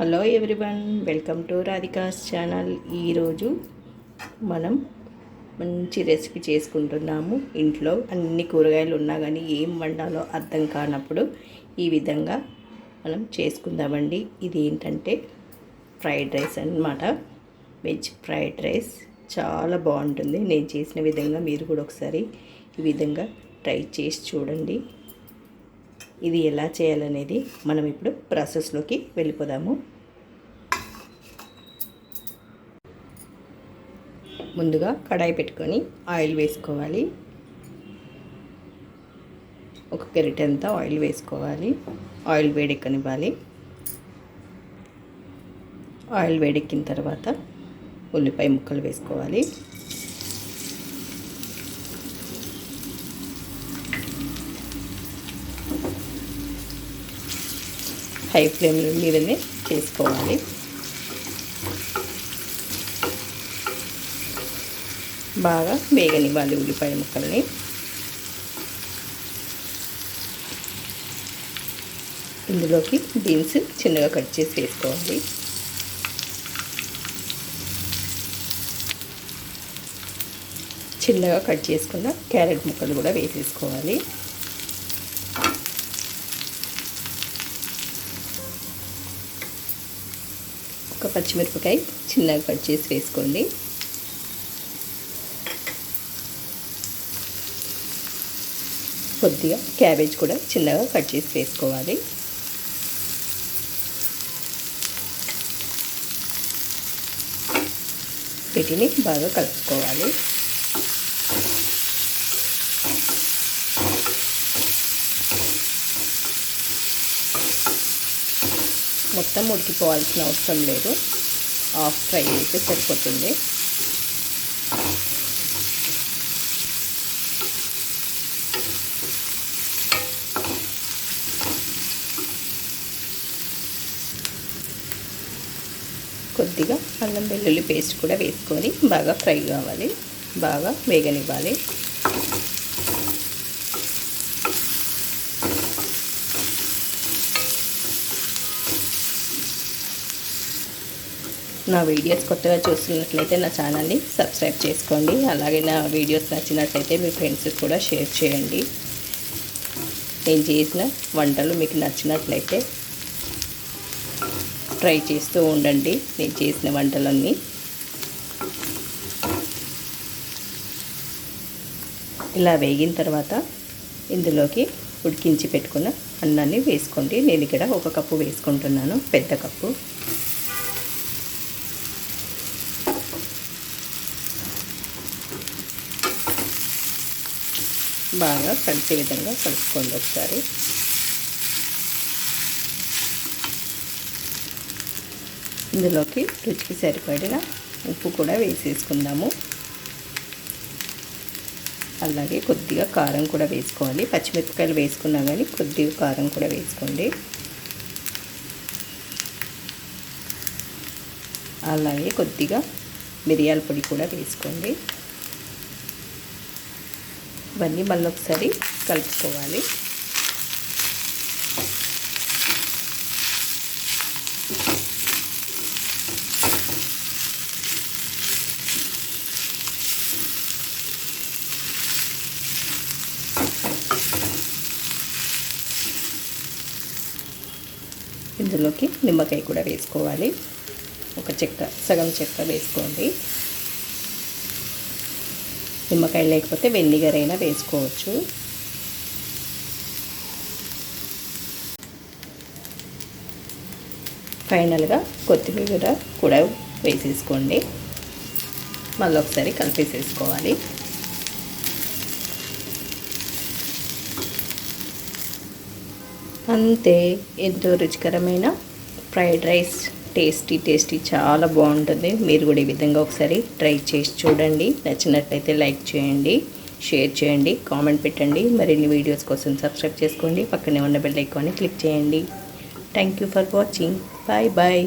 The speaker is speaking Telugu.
Hello everyone welcome to Radhika's channel. ఈరోజు మనం మంచి రెసిపీ చేసుకుంటున్నాము. ఇంట్లో అన్ని కూరగాయలు ఉన్నా కానీ ఏం వండాలో అర్థం కానప్పుడు ఈ విధంగా మనం చేసుకుందామండి. ఇది ఏంటంటే ఫ్రైడ్ రైస్ అన్నమాట. వెజ్ ఫ్రైడ్ రైస్ చాలా బాగుంటుంది. నేను చేసిన విధంగా మీరు కూడా ఒకసారి ఈ విధంగా ట్రై చేసి చూడండి. ఇది ఎలా చేయాలనేది మనం ఇప్పుడు ప్రాసెస్లోకి వెళ్ళిపోదాము. ముందుగా కడాయి పెట్టుకొని ఆయిల్ వేసుకోవాలి. ఒక గరిటెంత ఆయిల్ వేసుకోవాలి. ఆయిల్ వేడెక్కనివ్వాలి. ఆయిల్ వేడెక్కిన తర్వాత ఉల్లిపాయ ముక్కలు వేసుకోవాలి. హై ఫ్లేమ్ మీదనే చేసుకోవాలి. బాగా వేగనివ్వాలి ఉల్లిపాయ ముక్కల్ని. ఇందులోకి బీన్స్ చిన్నగా కట్ చేసి వేసుకోవాలి. చిన్నగా కట్ చేసుకున్న క్యారెట్ ముక్కలు కూడా వేసేసుకోవాలి. ఒక పచ్చిమిరపకాయ చిన్నగా కట్ చేసి వేసుకోండి. కొద్దిగా క్యాబేజ్ కూడా చిన్నగా కట్ చేసి వేసుకోవాలి. వీటిని బాగా కలుపుకోవాలి. మొత్తం ఉడికిపోవాల్సిన అవసరం లేదు. హాఫ్ ఫ్రై అయితే సరిపోతుంది. కొద్దిగా అల్లం వెల్లుల్లి పేస్ట్ కూడా వేసుకొని బాగా ఫ్రై కావాలి. బాగా వేగనివ్వాలి. నా వీడియోస్ కొత్తగా చూస్తున్నట్లయితే నా ఛానల్ని సబ్స్క్రైబ్ చేసుకోండి. అలాగే నా వీడియోస్ నచ్చినట్లయితే మీ ఫ్రెండ్స్కి కూడా షేర్ చేయండి. నేను చేసిన వంటలు మీకు నచ్చినట్లయితే ట్రై చేస్తూ ఉండండి. నేను చేసిన వంటలన్నీ. ఇలా వేగిన తర్వాత ఇందులోకి ఉడికించి పెట్టుకున్న అన్నాన్ని వేసుకోండి. నేను ఇక్కడ ఒక కప్పు వేసుకుంటున్నాను. పెద్ద కప్పు. బాగా కలిసే విధంగా కలుపుకోండి ఒకసారి. ఇందులోకి రుచికి సరిపడిన ఉప్పు కూడా వేసేసుకుందాము. అలాగే కొద్దిగా కారం కూడా వేసుకోవాలి. పచ్చిమిరపకాయలు వేసుకున్నా కానీ కొద్దిగా కారం కూడా వేసుకోండి. అలాగే కొద్దిగా మిరియాల పొడి కూడా వేసుకోండి. ఇవన్నీ మళ్ళీ ఒకసారి కలుపుకోవాలి. ఇందులోకి నిమ్మకాయ కూడా వేసుకోవాలి. ఒక చెక్క సగం చెక్క వేసుకోండి. నిమ్మకాయ లేకపోతే వెనిగర్ అయినా వేసుకోవచ్చు. ఫైనల్గా కొత్తిమీర కూడా వేసేసుకోండి. మళ్ళీ ఒకసారి కలిపేసేసుకోవాలి. అంతే ఎంతో రుచికరమైన ఫ్రైడ్ రైస్. టేస్టీ టేస్టీ చాలా బాగుంటుంది. మీరు కూడా ఈ విధంగా ఒకసారి ట్రై చేసి చూడండి. నచ్చినట్లయితే లైక్ చేయండి షేర్ చేయండి కామెంట్ పెట్టండి. మరిన్ని వీడియోస్ కోసం సబ్స్క్రైబ్ చేసుకోండి. పక్కనే ఉన్న బెల్ ఐకాన్ని క్లిక్ చేయండి. Thank you for watching bye bye